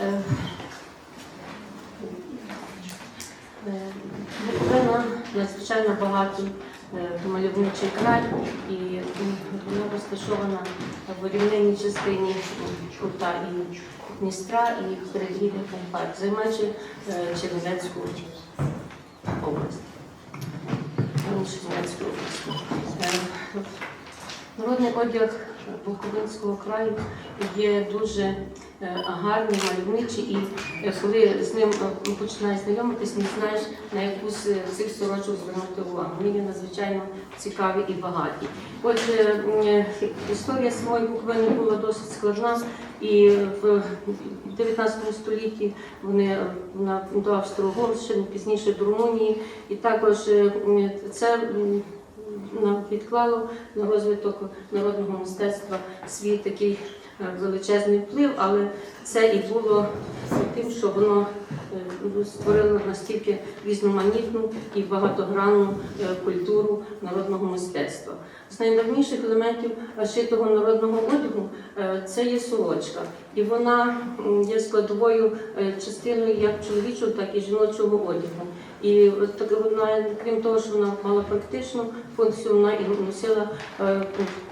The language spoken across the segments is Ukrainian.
Е, е, Буковина надзвичайно багатий е, мальовничий край, і вона розташована в рівнинній частині Кута і Дністра і передгір'я Карпат, займаючи е, Чернівецьку область. Чернівецьку область. Народний одяг Буковинського краю є дуже е, гарний, мальовничий, і е, коли з ним е, починаєш знайомитись, не знаєш на яку з цих сорочок звернути увагу. Вони є надзвичайно цікаві і багаті. Отже, історія самої Буковини була досить складна, і в 19 столітті вони до Австро-Угорщини, пізніше до Румунії, і також це. Відклало на розвиток народного мистецтва свій такий е, величезний вплив, але це і було тим, що воно е, створило настільки різноманітну і багатогранну е, культуру народного мистецтва. З найдавніших елементів шитого народного одягу це є сорочка, і вона є складовою частиною як чоловічого, так і жіночого одягу. І так вона, крім того, що вона мала практичну функцію, вона і носила е,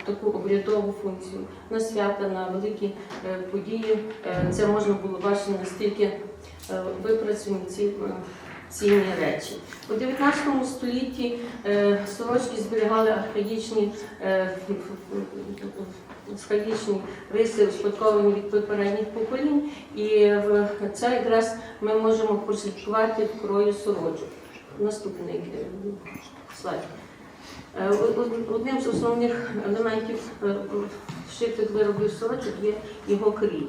таку обрядову функцію на свята, на великі е, події. Е, це можна було бачити настільки е, випрацьовані ці е, цінні речі. У 19 столітті е, сорочки зберігали архаїчні е, архаїчні риси, успадковані від попередніх поколінь, і в це якраз ми можемо прослідкувати крою сорочок. Наступний е, слайд. Е, Одним з основних елементів е, шитих виробів сорочок є його крій.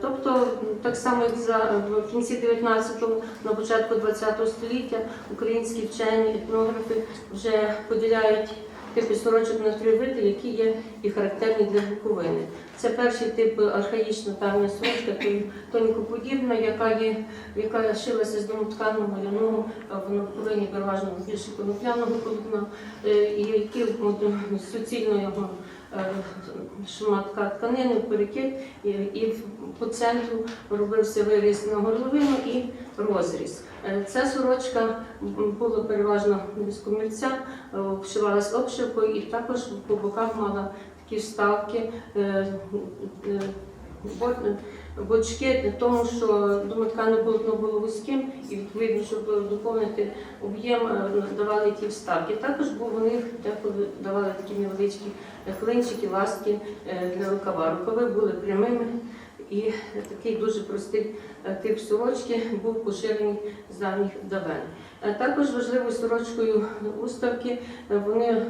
Тобто, так само як за в кінці 19-го, на початку 20-го століття українські вчені, етнографи вже поділяють типи сорочок на три види, які є і характерні для Буковини. Це перший тип архаїчна певна сорочка, тонікоподібна, яка є, яка шилася з домотканого маляного, в Буковині переважно більше конопляного полотна, е, і які суцільно його шматка тканини, перекид, і, і по центру робився виріз на горловину і розріз. Е, Ця сорочка була переважно без комірця, обшивалась вшивалась обшивкою і також по боках мала такі вставки. Е, е, Бочки того, що домоткане не було вузьким, і відповідно, щоб доповнити об'єм, е, давали ті вставки. Також був у них деколи давали такі невеличкі клинчики, е, для рукава. Рукави були прямими, і такий дуже простий е, тип сорочки був поширений з давніх давен. Е, Також важливою сорочкою уставки е, вони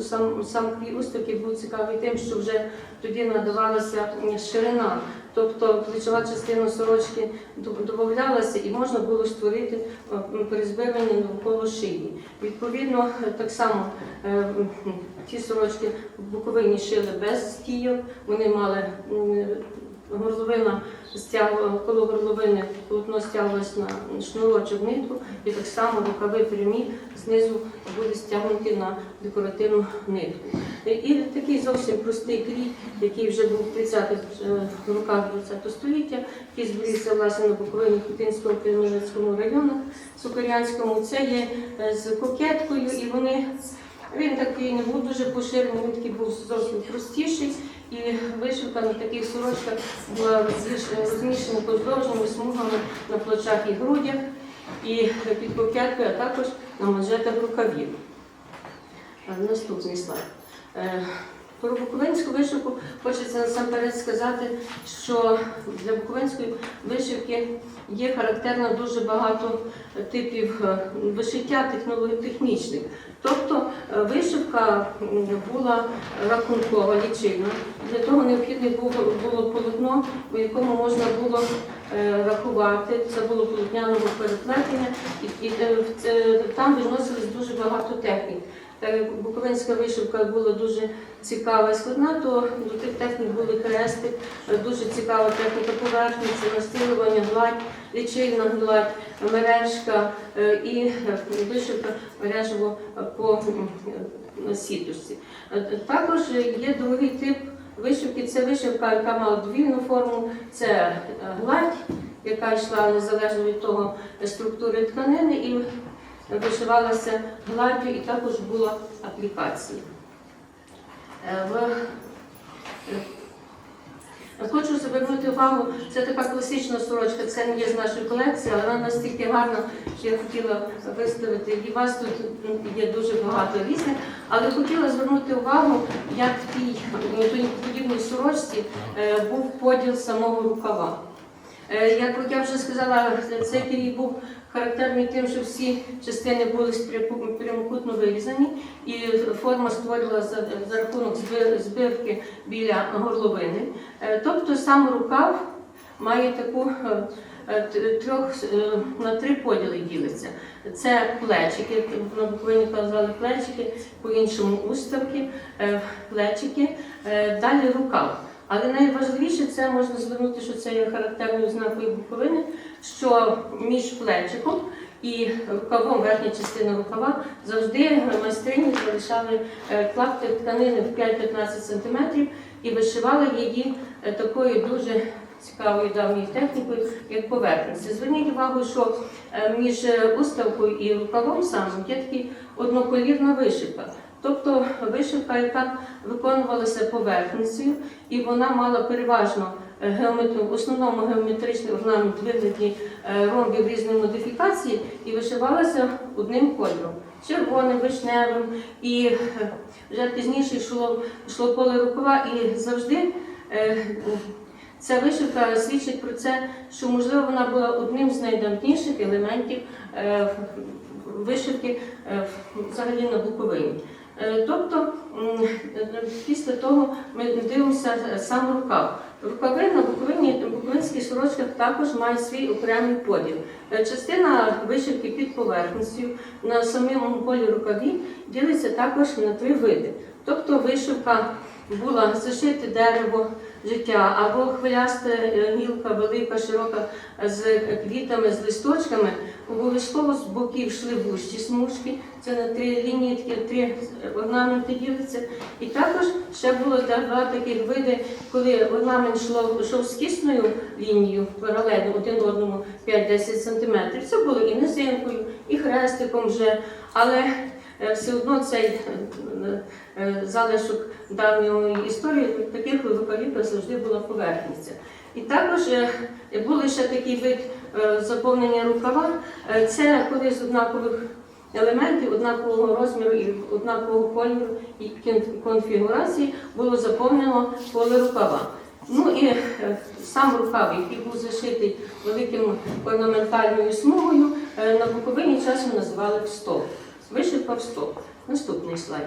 сам сам крій уставки був цікавий тим, що вже тоді надавалася ширина, тобто плечова частина сорочки додавалася і можна було створити перезбивання навколо шиї. Відповідно, так само ті сорочки в Буковині шили без стійок, вони мали горловина стягувала коло горловини полотно стягувалось на шнурочок нитку, і так само рукави прямі знизу були стягнуті на декоративну нитку. І- такий зовсім простий крій, який вже був в 30-х е, роках ХХ століття, який зберігся власне на Буковині Хотинському Кременецькому районах Сукарянському. Це є е, з кокеткою, і вони він такий не був дуже поширений, він такий був зовсім простіший. І вишивка на таких сорочках була розміщена подовжними смугами на плечах і грудях, і під кокеткою, а також на манжетах рукавів. Е, Наступний слайд. Про буковинську вишивку хочеться насамперед сказати, що для буковинської вишивки є характерно дуже багато типів е, вишиття технічних. Тобто е, вишивка була рахункова, лічильна. Для того необхідне було, було полотно, у якому можна було е, рахувати. Це було полотняного переплетення, і, і це- там відносилось дуже багато технік. Так як буковинська вишивка була дуже цікава і складна, то до тих технік були крести, дуже цікава техніка поверхні, це гладь, лічильна гладь, мережка е, і е, вишивка мережево по е, сіточці. Також є другий тип вишивки, це вишивка, яка мала довільну форму, це гладь яка йшла незалежно від того структури тканини, і вишивалася гладдю, і також була аплікація. Е, Е, Хочу звернути увагу, це така класична сорочка, це не є з нашої колекції, але вона настільки гарна, що я хотіла виставити. І вас тут є дуже багато різних. Але хотіла звернути увагу, як в тій подібній сорочці е, був поділ самого рукава. Як я вже сказала, цей період був характерний тим, що всі частини були прямокутно вирізані, і форма створила за, рахунок збивки біля горловини. Е, Тобто сам рукав має таку е, е, трьох на три поділи ділиться. Це плечики, на казали плечики, по-іншому уставки, плечики, далі рукав. Але найважливіше це можна звернути, що це є характерною ознакою Буковини, що між плечиком і рукавом, верхня частина рукава, завжди майстрині залишали е, клаптик тканини в 5-15 см і вишивали її е, такою дуже цікавою давньою технікою, як поверхниця. Зверніть увагу, що е, між уставкою і рукавом самим є така одноколірна вишивка. Тобто вишивка, яка виконувалася поверхницею, і вона мала переважно в основному геометричний орнамент вигляді е, ромбів різної модифікації і вишивалася одним кольором червоним, вишневим, і е, вже пізніше йшло, йшло поле рукава, і завжди е, ця вишивка свідчить про це, що можливо вона була одним з найдавніших елементів вишивки взагалі на Буковині. Тобто після того ми дивимося сам рукав. Рукави на Буковині, буковинських сорочках також мають свій окремий поділ. Е, Частина вишивки під поверхністю на самому полі рукаві ділиться також на три види. Тобто вишивка була зашите дерево життя або хвиляста е, гілка, велика, широка з квітами, з листочками. Обов'язково з боків йшли вущі смужки. Це на три лінії, такі три орнаменти ділиться. І також ще було два таких види, коли орнамент йшло, йшов з кисною лінією паралельно один одному 5-10 см. Це було і низинкою, і хрестиком вже. Але все одно цей е, е, залишок давньої історії таких рукавів завжди була поверхниця. І також е, був ще такий вид е, заповнення рукава. Е, Це коли з однакових елементів, однакового розміру і однакового кольору і конфігурації було заповнено поле рукава. Ну і е, сам рукав, який був зашитий великим орнаментальною смугою, е, на Буковині часом називали встop. Вишивка встop. Наступний слайд.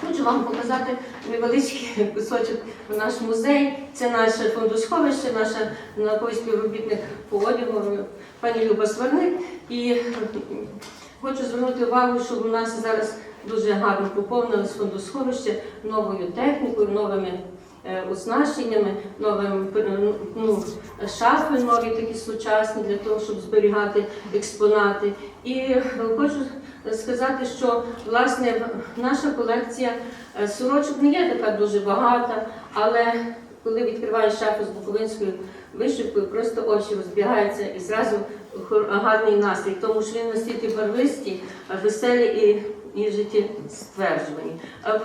Хочу вам показати невеличкий кусочок в наш музей. Це наше фондосховище, наша науковий співробітник по одягу пані Люба Сварник. І хочу звернути увагу, що у нас зараз дуже гарно поповнилось фондосховище новою технікою, новими оснащеннями, новим е, ну, шафи нові такі сучасні для того, щоб зберігати експонати. І е, хочу сказати, що власне наша колекція е, сорочок не є така дуже багата, але коли відкриваєш шафу з буковинською вишивкою, просто очі розбігаються і зразу гарний настрій, тому що він настільки барвисті, веселі і, і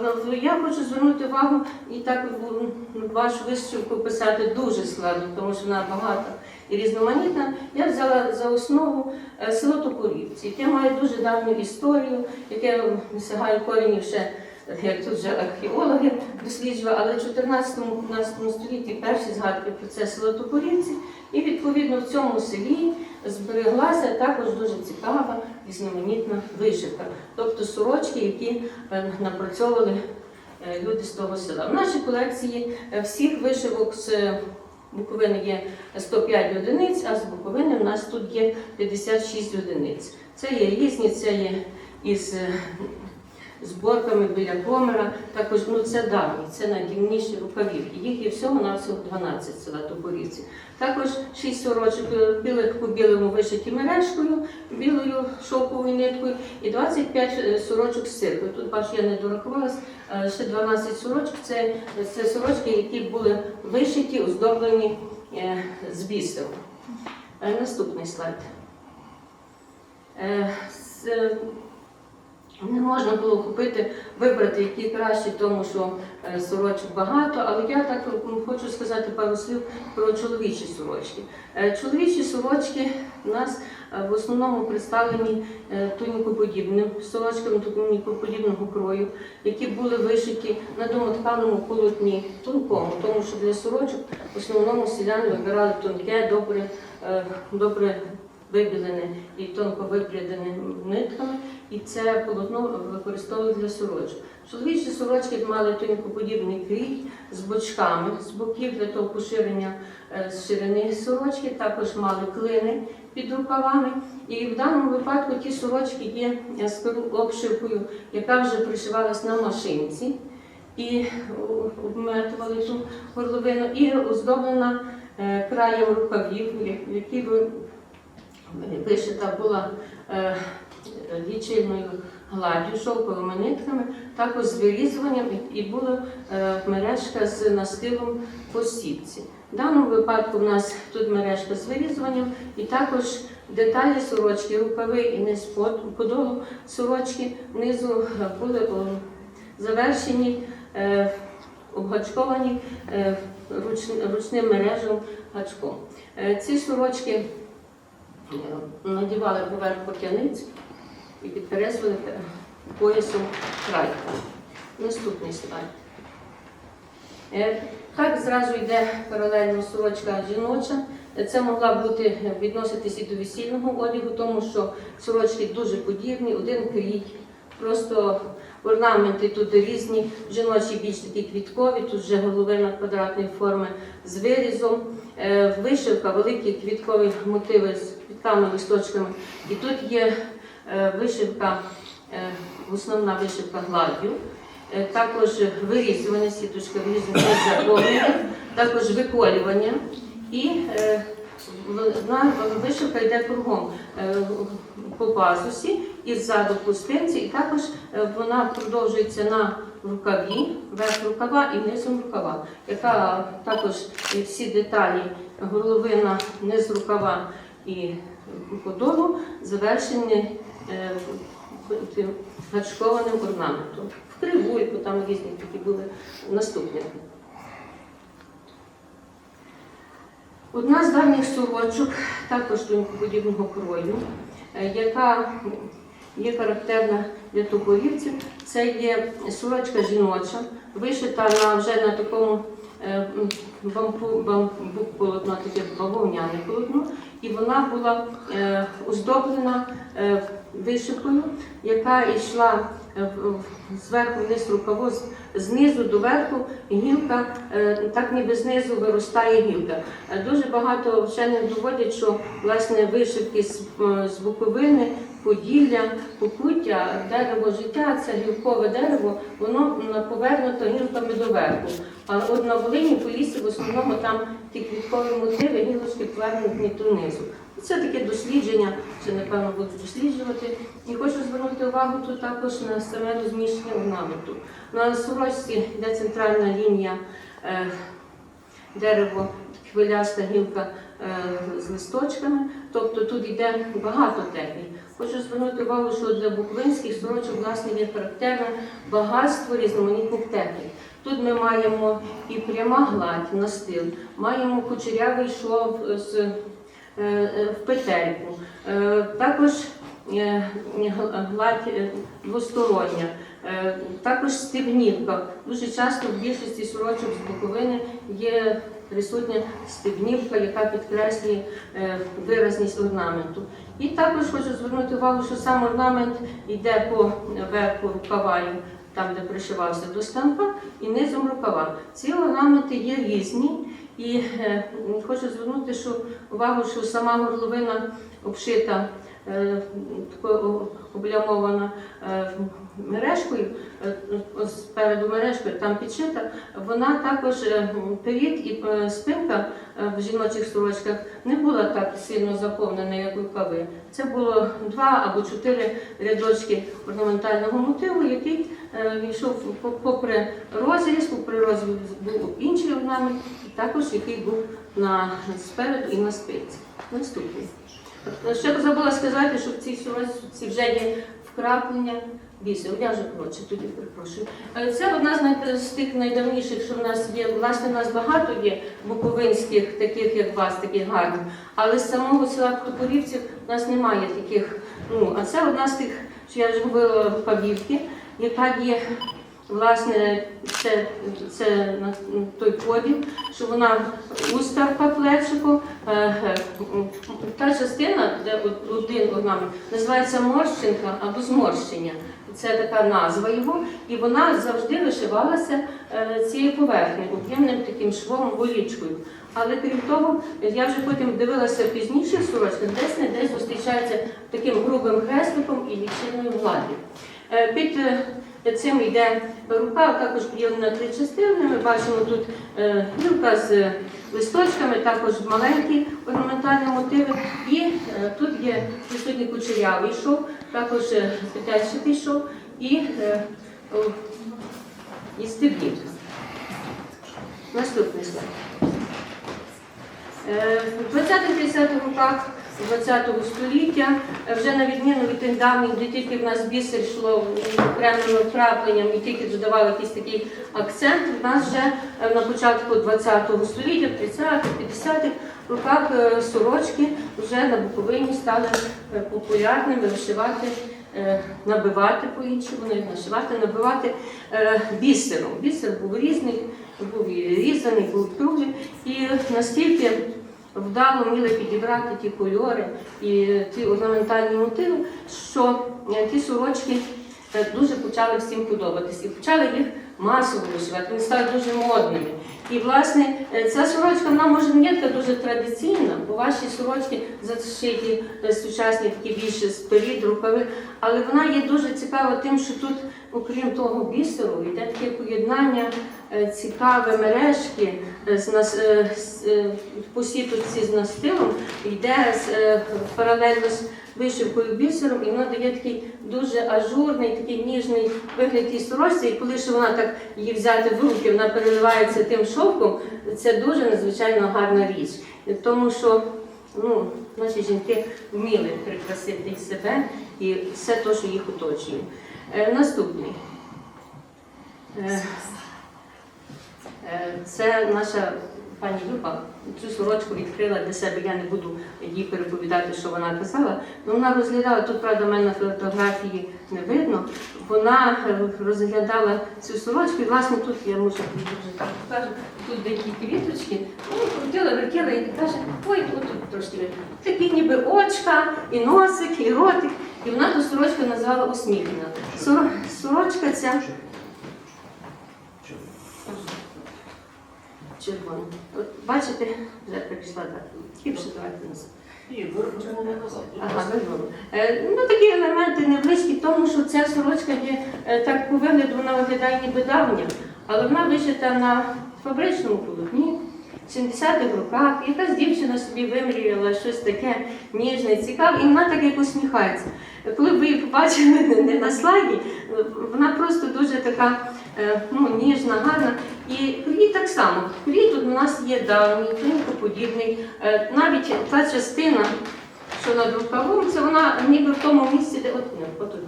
в- в- Я хочу звернути увагу і так в- вашу вишивку писати дуже складно, тому що вона багата і різноманітна. Я взяла за основу е, село Токурівці, яке має дуже давню історію, яке сягає коренів ще, як тут вже археологи досліджували, але в 14-15 столітті перші згадки про це село Топорівці, і відповідно в цьому селі збереглася також дуже цікава різноманітна вишивка, тобто сорочки, які е, напрацьовували е, люди з того села. В нашій колекції е, всіх вишивок з Буковини є 105 одиниць, а з Буковини в нас тут є 56 одиниць. Це є різні, це є із зборками біля комера. Також ну, це давні, це найдавніші рукавівки. Їх є всього на всього 12 села Топорівці. Також 6 сорочок е, білих по білому вишиті мережкою, білою шовковою ниткою і 25 е, сорочок з сиркою. Тут бачу, я не дорахувалась, е, ще 12 сорочок. Це, це сорочки, які були вишиті, оздоблені е, з бісером. Е, Наступний слайд. Не можна було купити, вибрати які кращі, тому що е, сорочок багато, але я так хочу сказати пару слів про чоловічі сорочки. Е, Чоловічі сорочки у нас е, в основному представлені е, тунікоподібним сорочками тунікоподібного крою, які були вишиті на домотканому полотні тонкому, тому що для сорочок в основному селяни вибирали тонке, добре, е, добре вибілене і тонко виплідене нитками, і це полотно використовували для сорочок. Чоловічі сорочки мали тонкоподібний крій з бочками з боків для того поширення е, ширини сорочки, також мали клини під рукавами. І в даному випадку ті сорочки є я обшивкою, яка вже пришивалась на машинці. І обметували ту горловину, і оздоблена е, краєм рукавів, які вишита була е, лічильною гладдю, шовковими нитками, також з вирізуванням і була е, мережка з настилом по сітці. В даному випадку в нас тут мережка з вирізуванням і також деталі сорочки, рукави і низ под- подолу сорочки внизу були завершені, е, обгачковані ручним мережем гачком. Ці сорочки надівали поверх покяниць і е, поясом край. Наступний слайд. Е, Так зразу йде паралельно сорочка жіноча. Це могла бути е, відноситись і до весільного одягу, тому що сорочки дуже подібні, один крій. Просто орнаменти тут різні, жіночі більш такі квіткові, тут вже головина квадратної форми з вирізом, Е, вишивка, великі квіткові мотиви з квітками, листочками. І тут є е, вишивка, е, основна вишивка гладдю, також вирізування, сіточка вирізування також виколювання. І е, в- на- вишивка йде кругом е, по базусі і ззаду по спинці, і також е, вона продовжується на рукаві, верх рукава і низом рукава, яка також всі деталі горловина, низ рукава і подолу завершені е, гачкованим орнаментом. В кривульку там різні такі були наступні. Одна з давніх сорочок, також подібного крою, е, яка є характерна для топорівців, це є сорочка жіноча, вишита на вже на такому е, бамбу, полотно, таке бавовняне полотно, і вона була е, оздоблена вишивкою, яка йшла е, зверху вниз рукаву, знизу до верху гілка, е, так ніби знизу виростає гілка. Е, Дуже багато вчених доводять, що власне вишивки з, буковини, поділля, покуття, дерево життя, це гілкове дерево, воно повернуто гілками до верху. А от на Волині по лісі в основному там ті квіткові мотиви, гілочки повернуті донизу. Це таке дослідження, що напевно будуть досліджувати. І хочу звернути увагу тут також на саме розміщення орнаменту. На сорочці йде центральна лінія е, дерево, хвиляста гілка е, з листочками. Тобто тут йде багато технік. Хочу звернути увагу, що для буковинських сорочок власне є характерне багатство різноманітних технік. Тут ми маємо і пряма гладь, настил, маємо кучерявий шов з в петельку. Е, Також е, гладь е, двостороння, Е, також стебнівка. Дуже часто в більшості сорочок з Буковини є присутня стебнівка, яка підкреслює е, виразність орнаменту. І також хочу звернути увагу, що сам орнамент йде по верху рукава, там де пришивався до станка, і низом рукава. Ці орнаменти є різні. І е, хочу звернути що, увагу, що сама горловина обшита е, такою облямована е, мережкою, спереду мережкою, там підшита, вона також перід і спинка в жіночих сорочках не була так сильно заповнена, як рукави. Це було два або чотири рядочки орнаментального мотиву, який йшов попри розріз, попри розріз був інший орнамент, також який був на спереду і на спиці. Наступний. Ще забула сказати, що в цій сорочці вже є вкраплення бісеру. Я вже коротше тоді перепрошую. Е, Це одна з, тих найдавніших, що в нас є. Власне, в нас багато є буковинських, таких як вас, таких гарних. Але з самого села Топорівців у нас немає таких. Ну, а це одна з тих, що я вже говорила павівки, яка є. Власне, це, це той поділ, що вона уставка плечику, е, е, та частина, де один орнамент, називається морщинка або зморщення. Це така назва його, і вона завжди вишивалася е, цією поверхнею, об'ємним таким швом голічкою. Але крім того, я вже потім дивилася в пізніших сорочках, десь не десь зустрічається таким грубим хрестиком і лічильною владі. Е, Під е, цим йде рука, також поділена на три частини. Ми бачимо тут е, гілка з листочками, також маленькі орнаментальні мотиви. І тут є присутній кучерявий шов, також е, шов і, і стеблівка. Наступний слайд. В 20-30 роках 20 століття, вже на відміну від тих давніх, де тільки в нас бісер йшло окремим вкрапленням і тільки додавали якийсь такий акцент, в нас вже е, на початку 20 століття, в 30-х, 50-х роках е, сорочки вже на Буковині стали е, популярними вишивати, е, набивати по-іншому, не нашивати, набивати бісером. Бісер був різний, був і різаний, був круглий. І настільки вдало вміли підібрати ті кольори і ті орнаментальні мотиви, що е, ті сорочки е, дуже почали всім подобатись. І почали їх масово вишивати, вони стали дуже модними. І, власне, е, ця сорочка, вона може не дуже традиційна, бо ваші сорочки зашиті сучасні такі більше з-перед, рукави, але вона є дуже цікава тим, що тут, окрім того бісеру, йде таке поєднання е, цікаве мережки е, з нас е, по сіточці з настилом, йде паралельно з вишивкою бісером, і воно дає такий дуже ажурний, такий ніжний вигляд тій сорочці. І коли ж вона так її взяти в руки, вона переливається тим шовком, це дуже надзвичайно гарна річ. Тому що ну, наші жінки вміли прикрасити себе і все те, що їх оточує. Наступний. Е, Це наша пані Люба цю сорочку відкрила для себе. Я не буду їй переповідати, що вона казала. Ну, вона розглядала, тут, правда, в мене фотографії не видно. Вона е, розглядала цю сорочку, і власне тут я можу так покажу, тут деякі квіточки. Ну, крутила, вертіла і каже, ой, тут трошки такі ніби очка, і носик, і ротик. І вона ту сорочку назвала усміхнена. Сорочка ця червона. От бачите, вже прийшла так. Ліпше давайте нас. Ага. Е, ну такі елементи невеличкі, тому що ця сорочка є е, так по вигляду, вона виглядає ніби давня, але вона вишита на фабричному полотні. В 70-х роках якась дівчина собі вимріяла щось таке ніжне, цікаве, і вона так як усміхається. Коли ви її побачили не на слайді, вона просто дуже така е, ну, ніжна, гарна. І крій так само. Крій тут у нас є давній, тонкоподібний. Е, Навіть та частина, що над рукавом, це вона ніби в тому місці, де от, отут,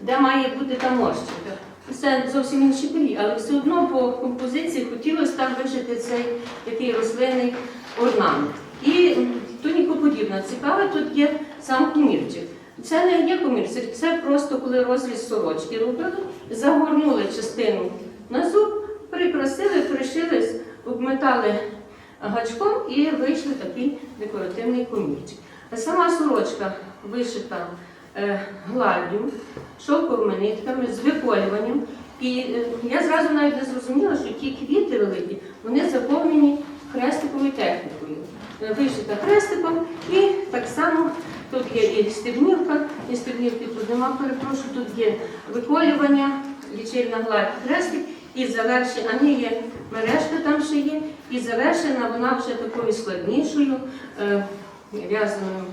де має бути та морщинка. Це зовсім інші крій, але все одно по композиції хотілося там вишити цей такий рослинний орнамент. І тонікоподібна. Цікаве, тут є сам комірчик. Це не є комірчик, це просто коли розріз сорочки робили, загорнули частину на зуб, прикрасили, пришили, обметали гачком і вийшли такий декоративний комірчик. Сама сорочка вишита е, гладдю, шовковими нитками, з виколюванням. І е, я зразу навіть не зрозуміла, що ті квіти великі, вони заповнені хрестиковою технікою. Е, Вишита хрестиком і так само тут є і стебнівка, і стебнівки тут нема, перепрошую, тут є виколювання, лічильна гладь хрестик, і завершена, а ні, є мережка там ще є, і завершена вона вже такою складнішою е, в'язаною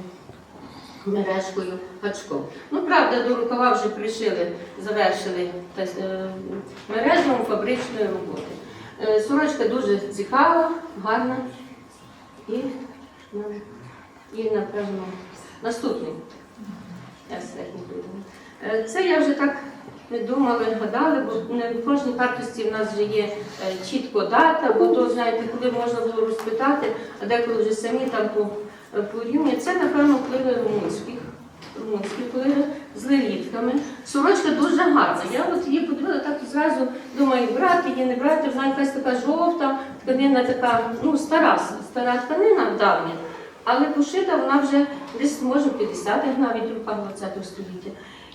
мережкою гачком. Ну, правда, до рукава вже пришили, завершили е, мережу фабричної роботи. Е, Сорочка дуже цікава, гарна. І, ну, і напевно, наступний. Е, Це я вже так не думали, гадали, бо не в кожній карточці в нас вже є е, чітко дата, бо то, знаєте, коли можна було розпитати, а деколи вже самі там по, е, порівнюють. Це, напевно, впливи румунських. Румунські впливи з лелітками. Сорочка дуже гарна. Я от її подивила так зразу думаю, брати її, не брати, вона якась така жовта, тканина така, ну, стара, стара тканина давня. Але пошита вона вже десь може в 50-х навіть роках 20 століття.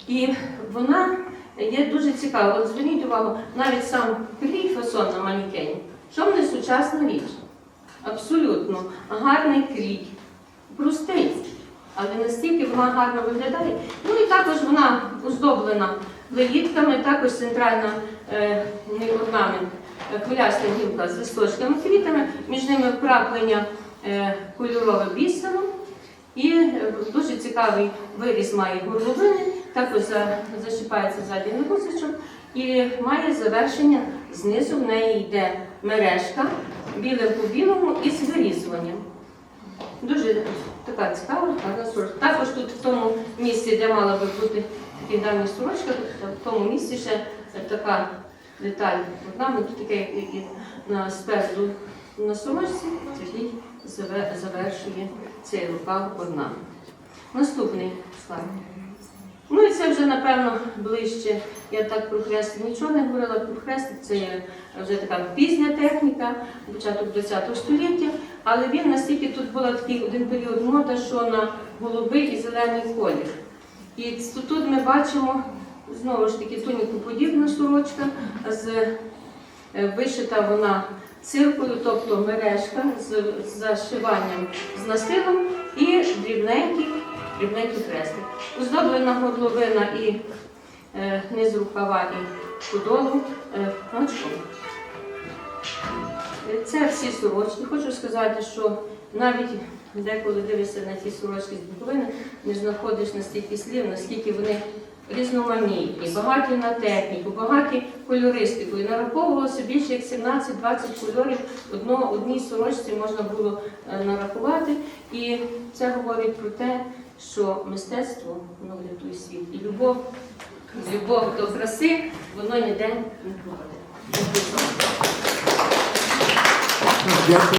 І вона є дуже цікава. От зверніть увагу, навіть сам крій фасон на манікені. Що в не сучасна річ? Абсолютно гарний крій, простий, але настільки вона гарно виглядає. Ну і також вона оздоблена лелітками, також центральна е, орнамент, е, хвиляста гілка з листочками, квітами, між ними вкраплення е, кольорове бісером. І е, дуже цікавий виріз має горловини, також за- зашипається ззаді на гусочок і має завершення. Знизу в неї йде мережка білим по білому і з вирізуванням. Дуже така цікава, гарна сорочка. Також тут в тому місці, де мала би бути така давня сорочка, в тому місці ще така деталь орнаменту, таке, як і на спереду на сорочці, заве- завершує цей рукав орнамент. Наступний слайд. Ну і це вже, напевно, ближче. Я так про хрест нічого не говорила. Про хрест це вже така пізня техніка, початок ХХ століття. Але він настільки тут була такий один період мода, що на голубий і зелений колір. І тут ми бачимо знову ж таки тунікоподібна сорочка з е, вишита вона циркою, тобто мережка з зашиванням з настилом і дрібненький, дрібненький хрестик. Оздоблена горловина і е, низ рукава і подолу е. Е, Це всі сорочки. Хочу сказати, що навіть деколи дивишся на ті сорочки з буковини, не знаходиш настільки слів, наскільки вони різноманітні, багаті на техніку, багаті кольористикою. Нараховувалося більше як 17-20 кольорів одно, одній сорочці можна було е, нарахувати. І це говорить про те, що мистецтво воно врятує світ. І любов, любов до краси, воно ніде не пропаде.